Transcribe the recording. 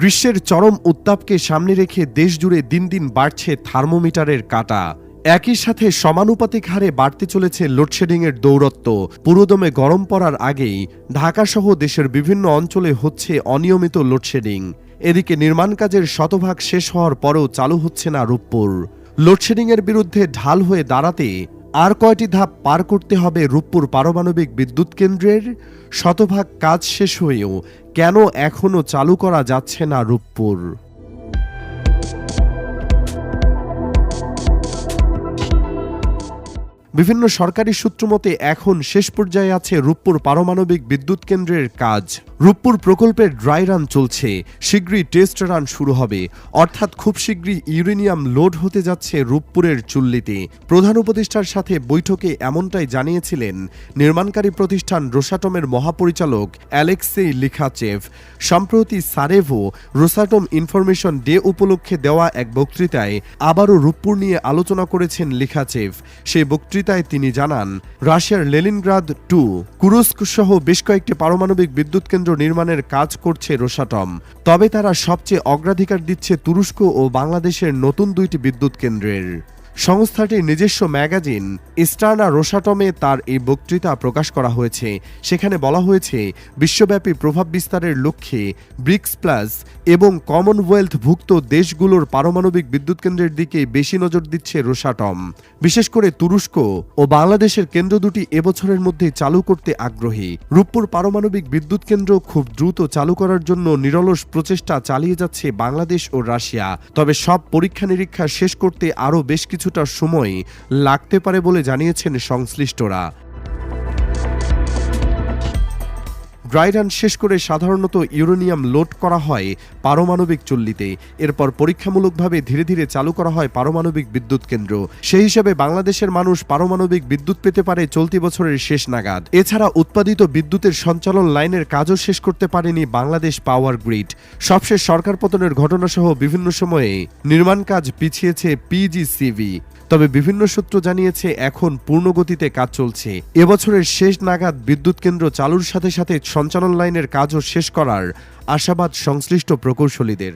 গ্রীষ্মের চরম উত্তাপকে সামনে রেখে দেশজুড়ে দিন দিন বাড়ছে থার্মোমিটারের কাটা। একই সাথে সমানুপাতিক হারে বাড়তে চলেছে লোডশেডিংয়ের দৌরত্ব। পুরোদমে গরম পড়ার আগেই ঢাকাসহ দেশের বিভিন্ন অঞ্চলে হচ্ছে অনিয়মিত লোডশেডিং। এদিকে নির্মাণ কাজের শতভাগ শেষ হওয়ার পরেও চালু হচ্ছে না রূপপুর। লোডশেডিংয়ের বিরুদ্ধে ঢাল হয়ে দাঁড়াতে আর কয়টি ধাপ পার করতে হবে রূপপুর পারমাণবিক বিদ্যুৎ কেন্দ্রের? শতভাগ কাজ শেষ হয়েও কেন এখনও চালু করা যাচ্ছে না রূপপুর? বিভিন্ন সরকারি সূত্র মতে এখন শেষ পর্যায়ে আছে রূপপুর পারমাণবিক বিদ্যুৎ কেন্দ্রের কাজ। রূপপুর প্রকল্পের ড্রাই রান চলছে। শীঘ্রই টেস্ট রান শুরু হবে। অর্থাৎ খুব শীঘ্রই ইউরেনিয়াম লোড হতে যাচ্ছে রূপপুরের চুল্লিতে। প্রধান উপদেষ্টার সাথে বৈঠকে এমনটাই জানিয়েছিলেন নির্মাণকারী প্রতিষ্ঠান রোসাটমের মহাপরিচালক অ্যালেক্সেই লিখাচেভ। সম্প্রতি সারেভো রোসাটম ইনফরমেশন ডে উপলক্ষে দেওয়া এক বক্তৃতায় আবারও রূপপুর নিয়ে আলোচনা করেছেন লিখাচেভ। সেই বক্তৃতায় তিনি জানান, রাশিয়ার লেলিনগ্রাদ টু, কুরুস্ক সহ বেশ কয়েকটি পারমাণবিক বিদ্যুৎ কেন্দ্র নির্মাণের কাজ করছে রোসাটম। তবে তারা সবচেয়ে অগ্রাধিকার দিচ্ছে তুরস্ক ও বাংলাদেশের নতুন দুইটি বিদ্যুৎ কেন্দ্রের। সংস্থাটির নিজস্ব ম্যাগাজিন ইস্টার্না রোসাটমে তার এই বক্তৃতা প্রকাশ করা হয়েছে। সেখানে বলা হয়েছে, বিশ্বব্যাপী প্রভাব বিস্তারের লক্ষ্যে ব্রিক্স প্লাস এবং কমনওয়েলথভুক্ত দেশগুলোর পারমাণবিক বিদ্যুৎ কেন্দ্রের দিকে বেশি নজর দিচ্ছে রোসাটম। বিশেষ করে তুরস্ক ও বাংলাদেশের কেন্দ্র দুটি এবছরের মধ্যে চালু করতে আগ্রহী। রূপপুর পারমাণবিক বিদ্যুৎ কেন্দ্র খুব দ্রুত চালু করার জন্য নিরলস প্রচেষ্টা চালিয়ে যাচ্ছে বাংলাদেশ ও রাশিয়া। তবে সব পরীক্ষা নিরীক্ষা শেষ করতে আরও বেশ কিছুটা সময় লাগতে পারে বলে জানিয়েছেন সংশ্লিষ্টরা। ড্রাই রান শেষ করে সাধারণত ইউরেনিয়াম লোড করা হয় পারমাণবিক চুল্লিতে। এরপর পরীক্ষামূলকভাবে ধীরে ধীরে চালু করা হয় পারমাণবিক বিদ্যুৎ কেন্দ্র। সেই হিসাবে বাংলাদেশের মানুষ পারমাণবিক বিদ্যুৎ পেতে পারে চলতি বছরের শেষ নাগাদ। এছাড়া উৎপাদিত বিদ্যুতের সঞ্চালন লাইনের কাজও শেষ করতে পারেনি বাংলাদেশ পাওয়ার গ্রিড। সবশেষ সরকার পতনের ঘটনাসহ বিভিন্ন সময়ে নির্মাণ কাজ পিছিয়েছে পিজিসিভি তবে বিভিন্ন সূত্র জানিয়েছে এখন পূর্ণগতিতে কাজ চলছে। এবছরের শেষ নাগাদ বিদ্যুৎ কেন্দ্র চালুর সাথে সাথে সঞ্চালন লাইনের কাজও শেষ করার আশাবাদ সংশ্লিষ্ট প্রকৌশলীদের।